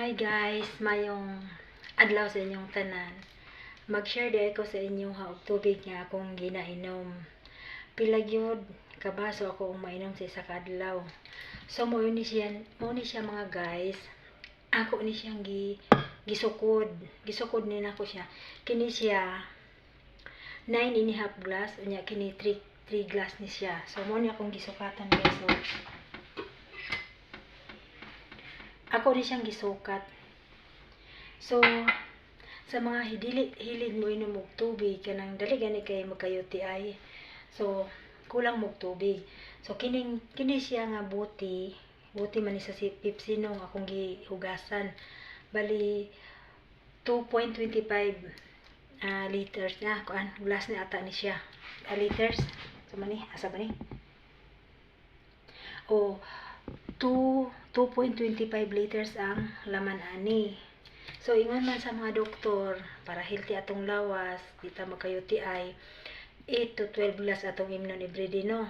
Hi guys, mayong adlaw sa inyong tanan. Mag-share di ako sa inyong haog tubig nga akong ginainom. Pila gyud kabaso ako ang mainom sa isa ka adlaw. So mo ni siya, mo ni siya mga guys. Ako ni siyang gi gisukod. Gisukod ni nako siya. Kini siya 9 and a half glass unya kini 3 3 glass ni siya. So mo ni akong gisukatan guys. So, ako ni siyang gisukat. So, sa mga hidili, hilig mo inom og tubig, kanang dali gani kay magkayuti ay. So, kulang mo tubig. So, kining, kini siya nga buti, buti man sa si Pepsino nga akong gihugasan. Bali, 2.25 ah, liters na, kuan, glass na ata ni siya. Ah, liters, sa mani, asa ba ni? O, 2 2.25 liters ang laman ani. So ingon man sa mga doktor para healthy atong lawas, di ta magkayuti ay 8 to 12 glass atong imnon everyday no.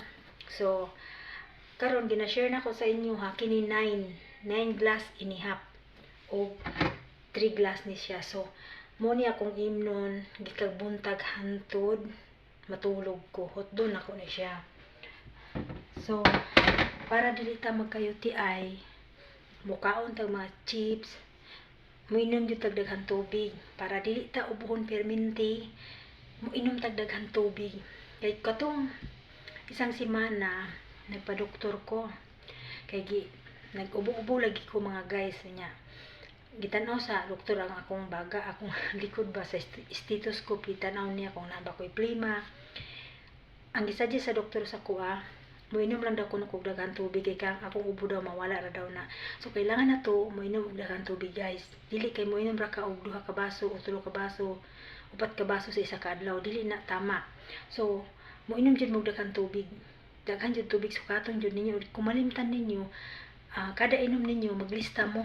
So karon gina-share na ko sa inyo ha kini 9 9 glass inihap o 3 glass ni siya. So mo ni akong imnon gikag buntag hantod matulog ko hotdon ako ni siya. So para dili ta magkayuti ay mukaon tag mga chips. Muinom gyud tag daghang tubig. Para dili ta ubuhon perminti muinom tag daghang tubig. Kay katong isang semana nagpa-doktor ko. Kay gi nag-ubo-ubo lagi ko mga guys niya. Gitan-aw sa doktor ang akong baga akong likod ba sa st- stethoscope gitan-aw niya kung naba ko'y plima. Ang gisadya sa doktor sa kuha moinom lang daw ko ng daghang tubig kay kang akong ubo daw mawala ra daw na. So kailangan na to moinom og daghang tubig guys. Dili kay moinom ra ka og duha ka baso o tulo ka baso upat ka baso sa isa ka adlaw. Dili na tama. So moinom jud mo daghang tubig. Daghan jud tubig sukaton jud ninyo kung malimtan ninyo ah, kada inom ninyo maglista mo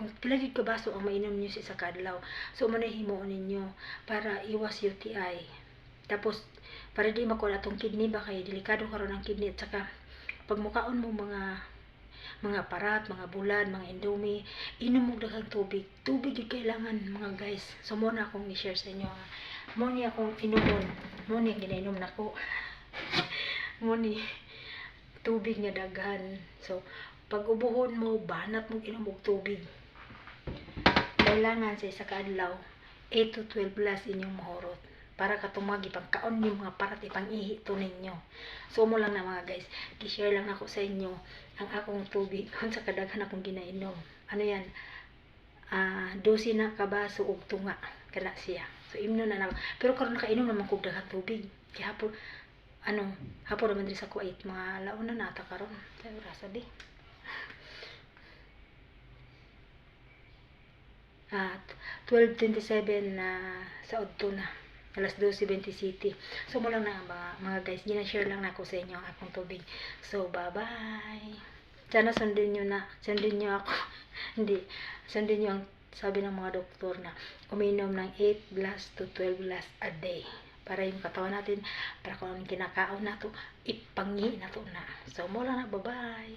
kung pila gyud ka baso ang mainom niyo sa isa ka adlaw. So mo himuon ninyo para iwas UTI tapos para di makuha atong kidney ba kay delikado karon ang kidney at saka pag mo mga mga parat, mga bulad, mga indomie, inom mo daghang tubig. Tubig yung kailangan mga guys. So mo na akong i-share sa inyo. ha. Mo ni akong inumon. Mo ni ginainom na ko. mo ni tubig nga daghan. So pag ubuhon mo, banat mo inom og tubig. Kailangan sa isa ka adlaw 8 to 12 glass inyong mahurot para katumagi pagkaon yung mga parat ipang ihi to ninyo. So mo lang na mga guys, gi-share lang ako sa inyo ang akong tubig kung sa kadaghan akong ginainom. Ano yan? Ah, 12 na kabaso og tunga kana siya. So imno na na. Pero karon nakainom naman kog daghang tubig. Kaya hapon ano, hapon naman diri sa kuwait mga launa na ata karon. Sabi rasa di. At 12.27 na sa Udto na. Alas 12.20 City. So, mo lang na mga, mga guys. Gina-share lang na ako sa inyo ang akong tubig. So, bye-bye. Sana sundin nyo na. Sundin nyo ako. Hindi. Sundin nyo ang sabi ng mga doktor na uminom ng 8 glass to 12 glass a day. Para yung katawan natin, para kung kinakaon na to, ipangi na to na. So, mo lang na. Bye-bye.